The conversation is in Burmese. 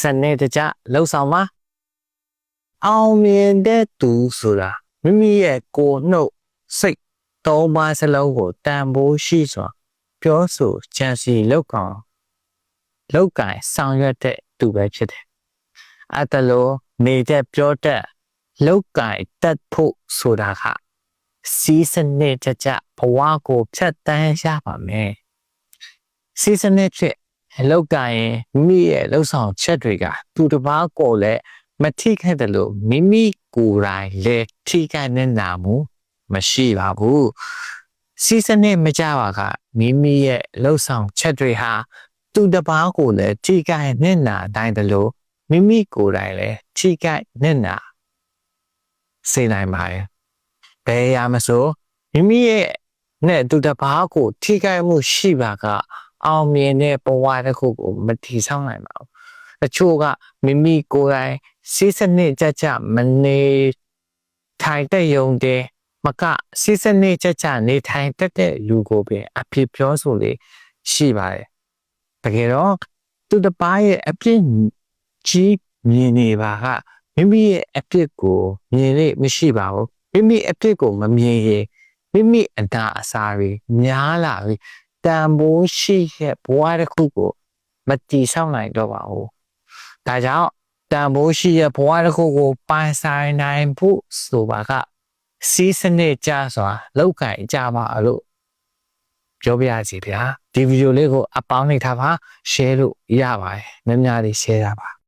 စနစ်တကျလှုပ်ဆောင်ပါအောင်မြင်တဲ့သူဆိုတာမိမိရဲ့ကိုယ်နှုတ်စိတ်သုံးပါးစလုံးကိုတန်ဖိုးရှိစွာပြောဆိုချမ်းစီလောက်ကောင်လောက်ကင်ဆောင်ရွက်တဲ့သူပဲဖြစ်တယ်အတလို့နေတဲ့ပြောတဲ့လောက်ကင်တက်ဖို့ဆိုတာကစီးစနစ်တကျဘဝကိုဖြတ်တန်းရပါမယ်စီးစနစ်ဖြစ် အလောက်ကင်ရင်မိမိရဲ့လှုပ်ဆောင်ချက်တွေကသူတစ်ပါးကိုလည်းမထိခိုက်တယ်လို့မိမိကိုယ်တိုင်လည်းထိခိုက်နေတာမှုမရှိပါဘူးစီးစနစ်မကြပါကမိမိရဲ့လှုပ်ဆောင်ချက်တွေဟာသူတစ်ပါးကိုလည်းထိခိုက်နေတာတိုင်းတယ်လို့မိမိကိုယ်တိုင်လည်းထိခိုက်နေတာစေနိုင်ပါတယ်ဘယ်ရမဆိုမိမိရဲ့နဲ့သူတစ်ပါးကိုထိခိုက်မှုရှိပါက အောင်မြင်တဲ့ဘဝတစ်ခုကိုမထီဆောင်နိုင်ပါဘူး။တချို့ကမိမိကိုယ်တိုင်စိစနစ်ကြကြမနေထိုင်တဲ့ယုံတဲ့မကစိစနစ်ကြကြနေထိုင်တတ်တဲ့လူကိုပင်အဖြစ်ပြောဆိုလေရှိပါတယ်။တကယ်တော့သူတစ်ပါးရဲ့အဖြစ်ကြီးမြင်နေပါကမိမိရဲ့အဖြစ်ကိုမြင်လေမရှိပါဘူး။မိမိအဖြစ်ကိုမမြင်ရင်မိမိအနာအစာတွေများလာပြီ တန်ဖိုးရှိတဲ့ဘဝတစ်ခုကိုမတည်ဆောက်နိုင်တော့ပါဘူး။ဒါကြောင့်တန်ဖိုးရှိတဲ့ဘဝတစ်ခုကိုပိုင်ဆိုင်နိုင်ဖို့ဆိုပါကစီးစနစ်ကြစွာလောက်ကင်ကြပါလို့ပြောပြရစီဗျာဒီဗီဒီယိုလေးကိုအပေါင်းလိုက်ထားပါ share လို့ရပါတယ်များများလေး share တာပါ